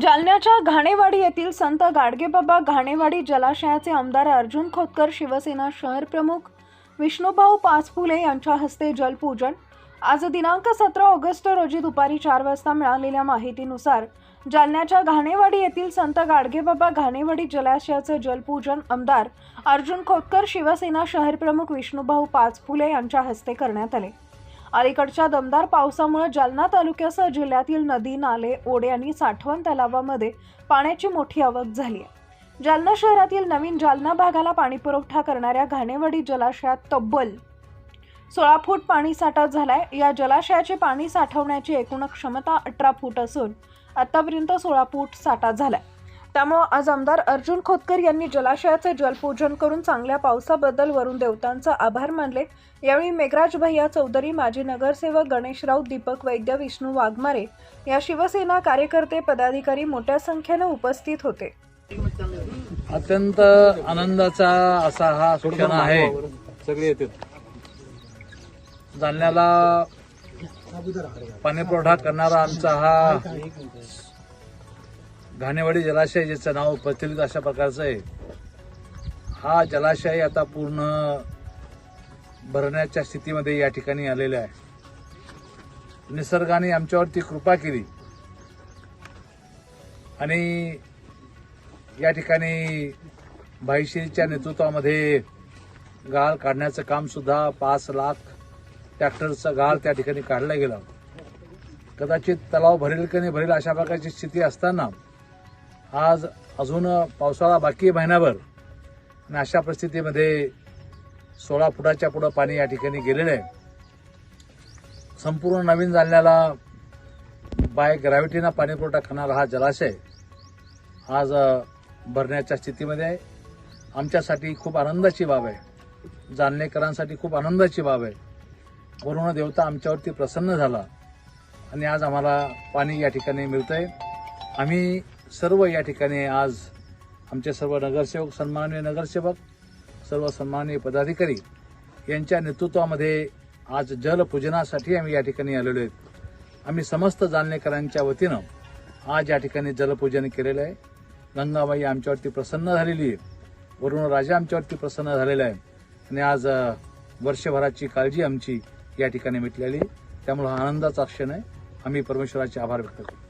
जालन्याच्या घाणेवाडी येथील संत गाडगेबाबा घाणेवाडी जलाशयाचे आमदार अर्जुन खोतकर शिवसेना शहर प्रमुख विष्णुभाऊ पाचफुले यांच्या हस्ते जलपूजन. आज दिनांक सतरा ऑगस्ट रोजी दुपारी चार वाजता मिळालेल्या माहितीनुसार जालन्याच्या घाणेवाडी येथील संत गाडगेबाबा घाणेवाडी जलाशयाचे जलपूजन आमदार अर्जुन खोतकर शिवसेना शहर प्रमुख विष्णुभाऊ पाचफुले यांच्या हस्ते करण्यात आले. अलीकडच्या दमदार पावसामुळे जालना तालुक्यासह जिल्ह्यातील नदी नाले ओढे आणि साठवण तलावामध्ये पाण्याची मोठी आवक झाली आहे. जालना शहरातील नवीन जालना भागाला पाणीपुरवठा करणाऱ्या घाणेवाडी जलाशयात तब्बल सोळा फूट पाणी साठा झालाय. या जलाशयाचे पाणी साठवण्याची एकूण क्षमता अठरा फूट असून आतापर्यंत सोळा फूट साठा झालाय. त्यामुळं आज आमदार अर्जुन खोतकर यांनी जलाशयाचे जलपूजन करून चांगल्या पावसाबद्दल वरून देवतांचा आभार मानले. यावेळी मेघराज भैया चौधरी माजी नगरसेवक गणेश राऊत दीपक वैद्य विष्णू वाघमारे या शिवसेना कार्यकर्ते पदाधिकारी मोठ्या संख्येनं उपस्थित होते. अत्यंत आनंदाचा असा हा क्षण आहे. सगळे जालन्याला पाणीपुरवठा करणारा आमचा हा घाणेवाडी जलाशय ज्याचं नाव प्रचलित अशा प्रकारचं आहे. हा जलाशय आता पूर्ण भरण्याच्या स्थितीमध्ये या ठिकाणी आलेला आहे. निसर्गाने आमच्यावरती कृपा केली. आणि या ठिकाणी भाईश्रीच्या नेतृत्वामध्ये गाळ काढण्याचं कामसुद्धा पाच लाख ट्रॅक्टरचं गाळ त्या ठिकाणी काढलं गेलं. कदाचित तलाव भरेल की नाही भरेल अशा प्रकारची स्थिती असताना आज अजून पावसाळा बाकी आहे महिनाभर. आणि अशा परिस्थितीमध्ये सोळा फुटाच्या पुढं पाणी या ठिकाणी गेलेलं आहे. संपूर्ण नवीन जालन्याला बाय ग्रॅव्हिटीनं पाणी पुरवठा करणारा हा जलाशय आज भरण्याच्या स्थितीमध्ये आहे. आमच्यासाठी खूप आनंदाची बाब आहे. जालनेकरांसाठी खूप आनंदाची बाब आहे. वरुण देवता आमच्यावरती प्रसन्न झाला. आणि आज आम्हाला पाणी या ठिकाणी मिळतंय. आम्ही सर्व या ठिकाणी आज आमचे सर्व नगरसेवक सन्माननीय नगरसेवक सर्व सन्माननीय पदाधिकारी यांच्या नेतृत्वामध्ये आज जलपूजनासाठी आम्ही या ठिकाणी आलेलो आहेत. आम्ही समस्त जालनेकरांच्या वतीनं आज या ठिकाणी जलपूजन केलेलं आहे. गंगाबाई आमच्यावरती प्रसन्न झालेली आहे. वरुण राजा आमच्यावरती प्रसन्न झालेला आहे. आणि आज वर्षभराची काळजी आमची या ठिकाणी मिटलेली आहे. आनंदाचा क्षण आहे. आम्ही परमेश्वराचे आभार व्यक्त करतो.